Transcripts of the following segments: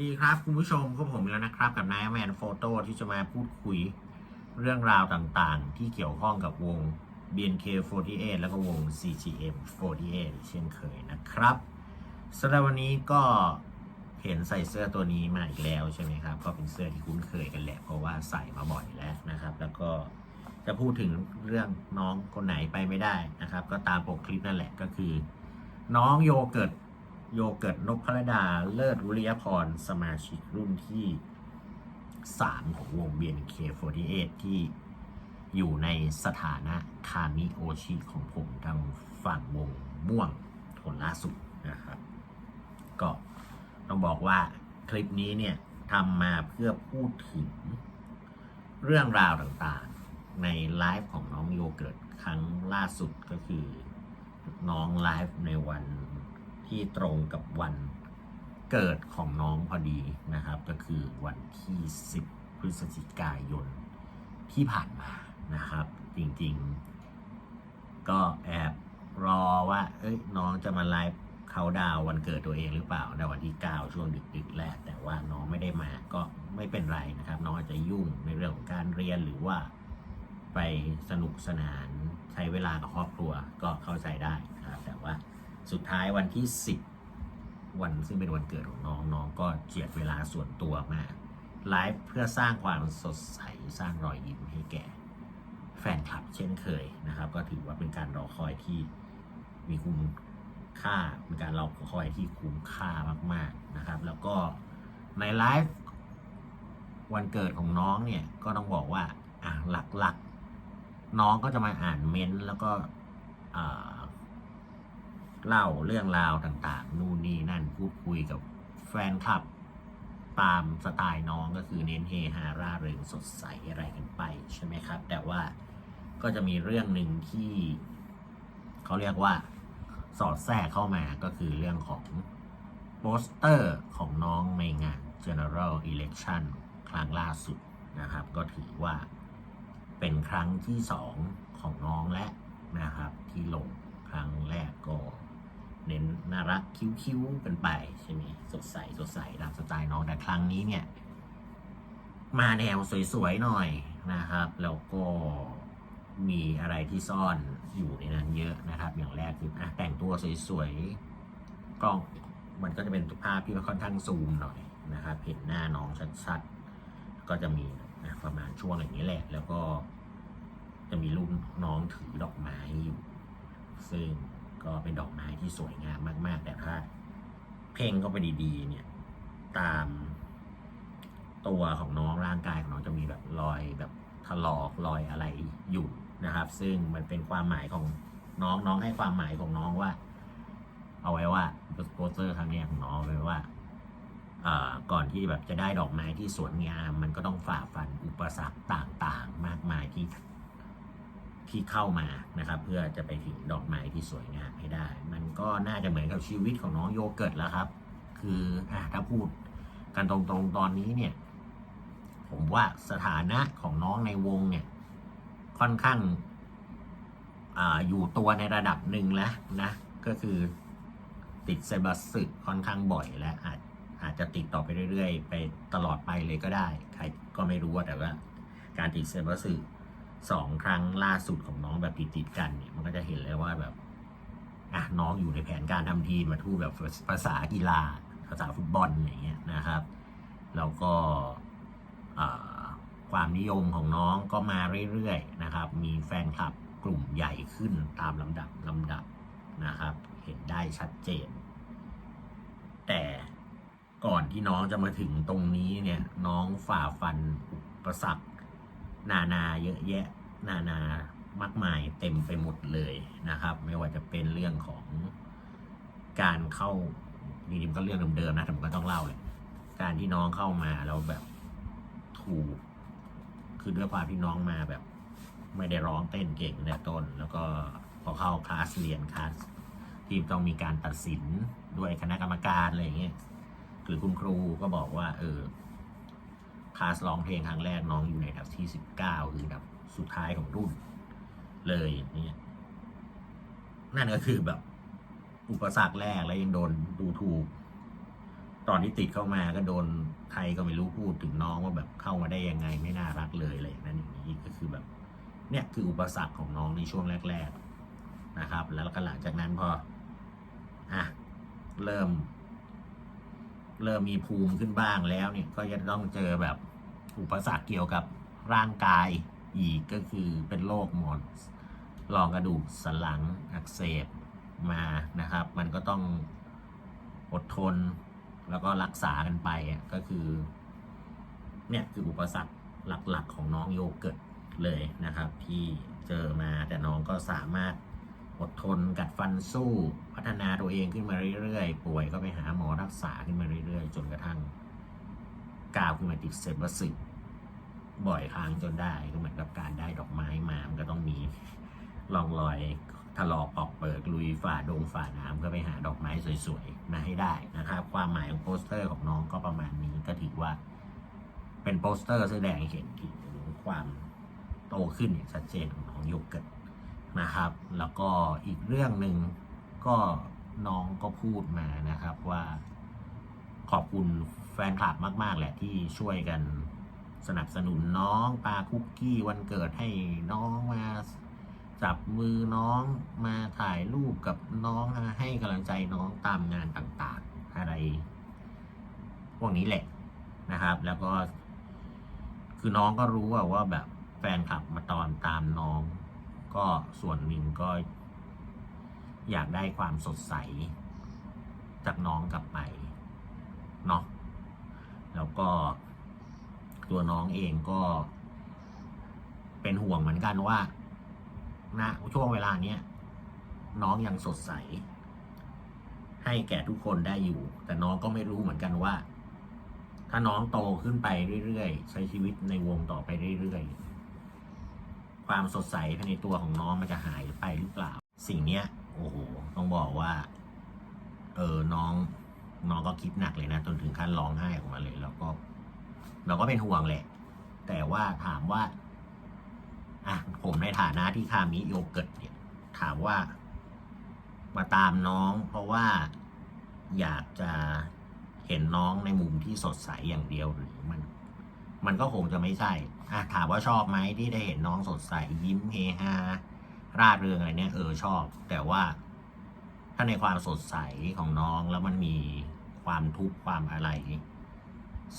ดีครับคุณผู้ชมก็ผมแล้วนะครับ กับนายแมนโฟโต้ที่จะมาพูดคุยเรื่องราวต่างๆ ที่เกี่ยวข้องกับวง BNK48 แล้วก็วง CGM48 เช่นเคยนะครับสำหรับวันนี้ก็เห็นใส่เสื้อตัวนี้มาอีกแล้วใช่ไหมครับ ก็เป็นเสื้อที่คุ้นเคยกันแหละเพราะว่าใส่มาบ่อยแล้วนะครับ แล้วก็จะพูดถึงเรื่องน้องคนไหนไปไม่ได้นะครับ ก็ตามปกคลิปนั่นแหละก็คือ น้องโยเกิร์ต โยเกิร์ตนพรดาเลิศวิริยพร สมาชิกรุ่นที่ 3 ของวง BNK48 ที่อยู่ในสถานะคามิโอชิของผมทางฝั่งวงม่วงคนล่าสุดนะครับ ก็ต้องบอกว่าคลิปนี้เนี่ยทำมาเพื่อพูดถึงเรื่องราวต่างๆ ในไลฟ์ของน้องโยเกิร์ตครั้งล่าสุดก็คือน้องไลฟ์ในวัน ที่ตรงกับวันเกิดของน้องพอดีนะครับ ก็คือวันที่ 10 พฤศจิกายนที่ผ่านมานะครับ จริงๆ ก็แอบรอว่า เอ้ยน้องจะมาไลฟ์เขาดาววันเกิดตัวเองหรือเปล่าในวันที่ 9 ช่วงดึกๆแหละแต่ว่าน้องไม่ได้มาก็ไม่เป็นไรนะครับ น้องอาจจะยุ่งในเรื่องของการเรียนหรือว่าไปสนุกสนานใช้เวลากับครอบครัวก็เข้าใจได้นะครับแต่ว่า สุดท้ายวันที่ 10 วันซึ่งเป็นวันเกิดของน้องน้องก็เจียดเวลาส่วนตัวมาไลฟ์เพื่อสร้างความสดใสสร้างรอยยิ้มให้แก่ แฟนคลับเช่นเคยนะครับ ก็ถือว่าเป็นการรอคอยที่มีคุณค่าเป็นการรอคอยที่คุ้มค่ามาก ๆนะครับ แล้วก็ในไลฟ์วันเกิดของน้องเนี่ยก็ต้องบอกว่าอะหลักๆ น้องก็จะมาอ่านเม้นต์แล้วก็อ่า เล่าเรื่องราวต่างๆ นู่นนี่นั่นพูดคุยกับแฟนคลับ ตามสไตล์น้องก็คือเน้นเฮฮาร่าเริงสดใสอะไรกันไปใช่ไหมครับ แต่ว่าก็จะมีเรื่องหนึ่งที่เขาเรียกว่าสอดแทรกเข้ามาก็คือเรื่องของโปสเตอร์ของน้องในงาน General Election ครั้งล่าสุดนะครับ ก็ถือว่าเป็นครั้งที่สองของน้องและนะครับ ที่ลงครั้งแรกก็ เน้นน่ารักคิ้วๆกันไปใช่ไหมสดใสสดใสตามสไตล์น้องแต่ครั้งนี้เนี่ย มาแนวสวยๆหน่อยนะครับ แล้วก็มีอะไรที่ซ่อนอยู่ในนั้นเยอะนะครับ อย่างแรกคืออะแต่งตัวสวยๆกล้องมันก็จะเป็นภาพที่ค่อนข้างซูมหน่อยนะครับ เห็นหน้าน้องชัดๆ ก็จะมีนะประมาณช่วงอย่างนี้แหละ แล้วก็จะมีรูปน้องถือดอกไม้อยู่ซึ่ง ก็เป็นดอกไม้ที่สวยงามมาก ๆ แต่ถ้าเพ่งเข้าไปดีๆ เนี่ย ตามตัวของน้องร่างกายของน้องจะมีแบบรอยแบบถลอกรอยอะไรอยู่นะครับ ซึ่งมันเป็นความหมายของน้องน้องให้ความหมายของน้องว่า เอาไว้ว่าโปสเตอร์ครั้งเนี้ยของน้องเอาไว้ว่าอ่าก่อนที่แบบจะได้ดอกไม้ที่สวยงาม มันก็ต้องฝ่าฟันอุปสรรคต่างๆ มากมายที่ ที่เข้ามานะครับ เพื่อจะไปถึงดอกไม้ที่สวยงามให้ได้ มันก็น่าจะเหมือนกับชีวิตของน้องโยเกิร์ตแล้วครับ คืออะถ้าพูดกันตรงๆตอนนี้เนี่ย ผมว่าสถานะของน้องในวงเนี่ย ค่อนข้างออยู่ตัวในระดับหนึ่งแล้วนะ ก็คือติดไซบัสสึค่อนข้างบ่อยและอาจอาจจะติดต่อไปเรื่อยๆ ไปตลอดไปเลยก็ได้ ใครก็ไม่รู้แต่ว่า การติดไซบัสสึ สองครั้งล่าสุดของน้องแบบติดๆกันเนี่ยมันก็จะเห็นเลยว่าแบบอะน้องอยู่ในแผนการทำทีมมาทูตแบบภาษากีฬาภาษาฟุตบอลอย่างเงี้ยนะครับแล้วก็ความนิยมของน้องก็มาเรื่อยๆนะครับ มีแฟนคลับกลุ่มใหญ่ขึ้นตามลำดับลำดับนะครับ เห็นได้ชัดเจน แต่ก่อนที่น้องจะมาถึงตรงนี้เนี่ยน้องฝ่าฟันอุปสรรค นานาเยอะแยะนานามากมายเต็มไปหมดเลยนะครับ ไม่ว่าจะเป็นเรื่องของการเข้าจริงๆก็เรื่องเดิมๆนะแต่ผมก็ต้องเล่าเลยการที่น้องเข้ามาแล้วแบบถูก คือด้วยความที่น้องมาแบบ ไม่ได้ร้องเต้นเก่งแต่ต้น แล้วก็พอเข้าคลาสเรียนคลาสที่ต้องมีการตัดสินด้วยคณะกรรมการอะไรอย่างเงี้ยหรือคุณครูก็บอกว่า เออ คลาสร้องเพลงครั้งแรกน้องอยู่ในอันดับที่สิบเก้าคืออันดับสุดท้ายของรุ่น เลยเนี่ยนั่นก็คือแบบ อุปสรรคแรกแล้วยังโดนดูถูก ตอนที่ติดเข้ามาก็โดนใครก็ไม่รู้พูดถึงน้องว่าแบบเข้ามาได้ยังไงไม่น่ารักเลยอะไรอย่างนั้นอย่างนี้ก็คือแบบ เนี่ยคืออุปสรรคของน้องในช่วงแรก ๆนะครับ แล้วก็หลังจากนั้นพออะเริ่ม เริ่มมีภูมิขึ้นบ้างแล้วเนี่ยก็จะต้องเจอแบบ อุปสรรคเกี่ยวกับร่างกายอีกก็คือเป็นโรคหมอนรองกระดูกสันหลังอักเสบมานะครับ มันก็ต้องอดทนแล้วก็รักษากันไปอะก็คือเนี่ยคืออุปสรรคหลักๆของน้องโยเกิร์ตเลยนะครับ ที่เจอมาแต่น้องก็สามารถอดทนกัดฟันสู้ พัฒนาตัวเองขึ้นมาเรื่อยๆ ป่วยก็ไปหาหมอรักษาขึ้นมาเรื่อยๆ จนกระทั่ง ก้าวขึ้นมาติดเซบสึกบ่อยครั้งจนได้ก็เหมือนกับการได้ดอกไม้มามันก็ต้องมีร่องรอยถลอกปอกเปิดลุยฝ่าดงฝ่าน้ำก็ไปหาดอกไม้สวยๆ มาให้ได้นะครับ ความหมายของโปสเตอร์ของน้องก็ประมาณนี้ก็ถือว่า เป็นโปสเตอร์แสดงเห็นถึงความโตขึ้นอย่างชัดเจนของน้องโยเกิร์ตนะครับ แล้วก็อีกเรื่องหนึ่งก็น้องก็พูดมานะครับว่า ขอบคุณแฟนคลับมาก ๆ แหละที่ช่วยกันสนับสนุนน้องปาคุกกี้วันเกิดให้น้องมาจับมือน้องมาถ่ายรูปกับน้องให้กำลังใจน้องตามงานต่างๆ อะไร พวกนี้แหละนะครับ แล้วก็ คือน้องก็รู้ว่าว่าแบบแฟนคลับมาตอนตามน้อง ก็ส่วนหนึ่งก็ อยากได้ความสดใส จากน้องกลับไป แล้วก็ตัวน้องเองก็ เป็นห่วงเหมือนกันว่าณช่วงเวลาเนี้ยน้องยังสดใส ให้แก่ทุกคนได้อยู่ แต่น้องก็ไม่รู้เหมือนกันว่า ถ้าน้องโตขึ้นไปเรื่อยๆ ใช้ชีวิตในวงต่อไปเรื่อยๆ ความสดใสภายในตัวของน้องมันจะหายไปหรือเปล่า สิ่งเนี้ย โอ้โห ต้องบอกว่า เออ น้อง น้องก็คิดหนักเลยนะจนถึงขั้นร้องไห้ออกมาเลย แล้วก็ เราก็เป็นห่วงแหละ แต่ว่าถามว่า อะผมในฐานะที่คามิโยเกิร์ตเนี่ย ถามว่า มาตามน้อง เพราะว่าอยากจะเห็นน้องในมุมที่สดใสอย่างเดียวหรือมัน มันก็คงจะไม่ใช่อะถามว่าชอบไหมที่ได้เห็นน้องสดใสยิ้มเฮฮาร่าเริงอะไรเนี่ยเออชอบ แต่ว่า ถ้าในความสดใสของน้องแล้วมันมีความทุกข์ความอะไร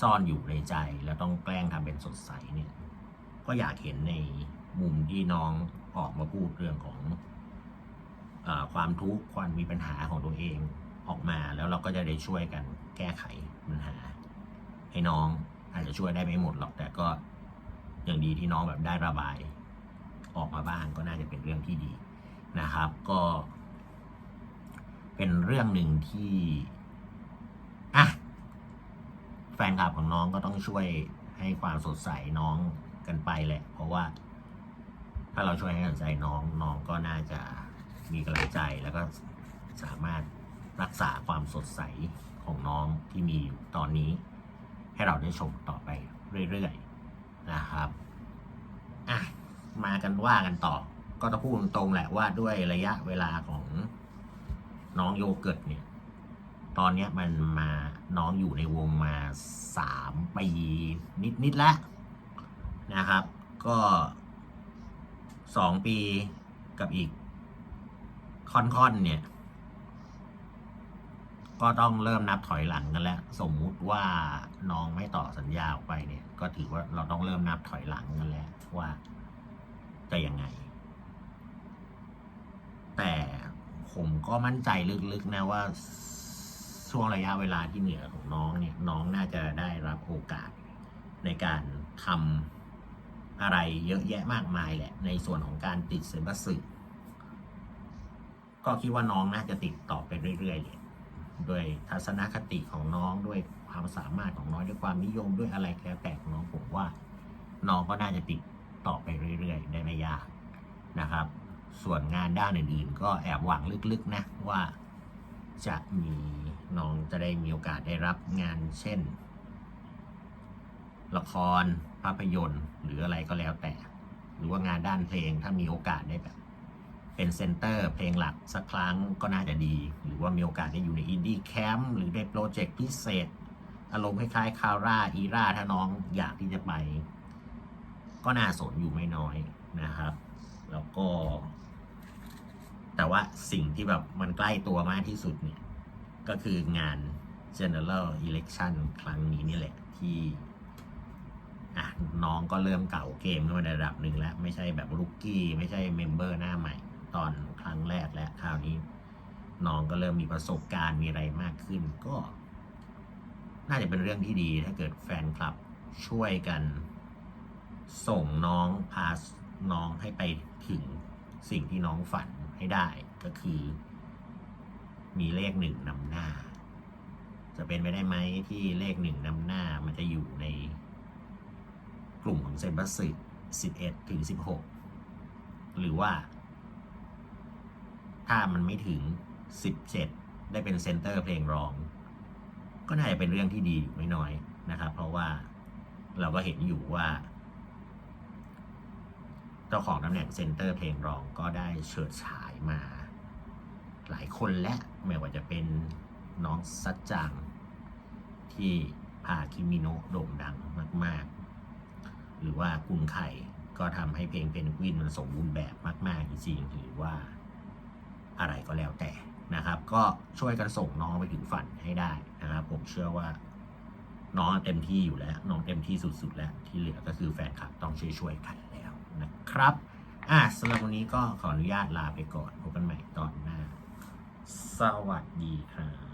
ซ่อนอยู่ในใจแล้วต้องแกล้งทำเป็นสดใสเนี่ย ก็อยากเห็นในมุมที่น้องออกมาพูดเรื่องของอความทุกข์ความมีปัญหาของตัวเองออกมาแล้วเราก็จะได้ช่วยกันแก้ไขปัญหา ให้น้องอาจจะช่วยได้ไม่หมดหรอกแต่ก็อย่างดีที่น้องแบบได้ระบาย ออกมาบ้างก็น่าจะเป็นเรื่องที่ดีนะครับ ก็ เป็นเรื่องหนึ่งที่อะแฟนคลับของน้องก็ต้องช่วยให้ความสดใสน้องกันไปแหละ เพราะว่า ถ้าเราช่วยให้กำลังใจน้องน้องก็น่าจะมีกำลังใจแล้วก็สามารถรักษาความสดใสของน้องที่มีอยู่ตอนนี้ ให้เราได้ชมต่อไปเรื่อยๆนะครับอะมากันว่ากันต่อก็ต้องพูดตรงแหละว่าด้วยระยะเวลาของ น้องโยเกิร์ตเนี่ย ตอนเนี้ยมันมาน้องอยู่ในวงมาสามปีนิดๆแล้วนะครับ ก็สองปีกับอีกค่อนๆเนี่ย ก็ต้องเริ่มนับถอยหลังกันแล้ว สมมุติว่าน้องไม่ต่อสัญญาออกไปเนี่ย ก็ถือว่าเราต้องเริ่มนับถอยหลังกันแล้วว่าจะยังไง แต่ ผมก็มั่นใจลึกๆนะว่าช่วงระยะเวลาที่เหนือของน้องเนี่ยน้องน่าจะได้รับโอกาสในการทำอะไรเยอะแยะมากมายแหละ ในส่วนของการติดเซนบัสสึก็คิดว่าน้องน่าจะติดต่อไปเรื่อยๆเลยด้วยทัศนคติของน้องด้วยความสามารถของน้องด้วยความนิยมด้วยอะไรแล้วแต่ของน้องผมว่า น้องก็น่าจะติดต่อไปเรื่อยๆ ได้ไม่ยากนะครับ ส่วนงานด้านอื่นๆ ก็แอบหวังลึกๆนะว่าจะมีน้องจะได้มีโอกาสได้รับงานเช่น ละครภาพยนตร์ หรืออะไรก็แล้วแต่ หรือว่างานด้านเพลงถ้ามีโอกาสได้แบบ เป็นเซนเตอร์เพลงหลักสักครั้งก็น่าจะดี หรือว่ามีโอกาสได้อยู่ในอินดี้แคมป์หรือได้โปรเจกต์พิเศษ อารมณ์คล้ายๆคาร่าอีราถ้าน้องอยากที่จะไป ก็น่าสนอยู่ไม่น้อยนะครับ แล้วก็ แต่ว่าสิ่งที่แบบมันใกล้ตัวมากที่สุดเนี่ย ก็คืองาน general election ครั้งนี้นี่แหละที่อะน้องก็เริ่มเก่าเกมขึ้นมาในระดับหนึ่งแล้ว ไม่ใช่แบบรุกกี้ไม่ใช่เมมเบอร์หน้าใหม่ ตอนครั้งแรกแล้วคราวนี้ น้องก็เริ่มมีประสบการณ์มีอะไรมากขึ้น ก็ น่าจะเป็นเรื่องที่ดีถ้าเกิดแฟนคลับช่วยกัน ส่งน้องพา น้องให้ไปถึงสิ่งที่น้องฝันให้ได้ก็คือ มีเลขหนึ่งนำหน้า จะเป็นไปได้ไหมที่เลขหนึ่งนำหน้ามันจะอยู่ในกลุ่มของเซนบัสสึ11ถึง16หกหรือว่า ถ้ามันไม่ถึง17ได้เป็นเซนเตอร์เพลงร้อง ก็น่าจะเป็นเรื่องที่ดีอยู่ไม่น้อยนะครับ เพราะว่าเราก็เห็นอยู่ว่า จ้าของตำแหน่งเซนเตอร์เพลงร้องก็ได้เฉิดฉายมา หลายคนและไม่ว่าจะเป็นน้องซัดจังที่พาคิมิโนะโด่งดังมาก ๆ หรือว่ากุนไข่ก็ทำให้เพลงเป็นกวินมันสมบูรณ์แบบมาก ๆ จริงๆหรือว่าอะไรก็แล้วแต่นะครับ ก็ช่วยกันส่งน้องไปถึงฝันให้ได้นะครับ ผมเชื่อว่าน้องเต็มที่อยู่แล้ว น้องเต็มที่สุด ๆ แล้ว ที่เหลือก็คือแฟนคลับต้องช่วยๆกัน นะครับอะสำหรับวันนี้ก็ขออนุญาตลาไปก่อนพบกันใหม่ตอนหน้า สวัสดีครับ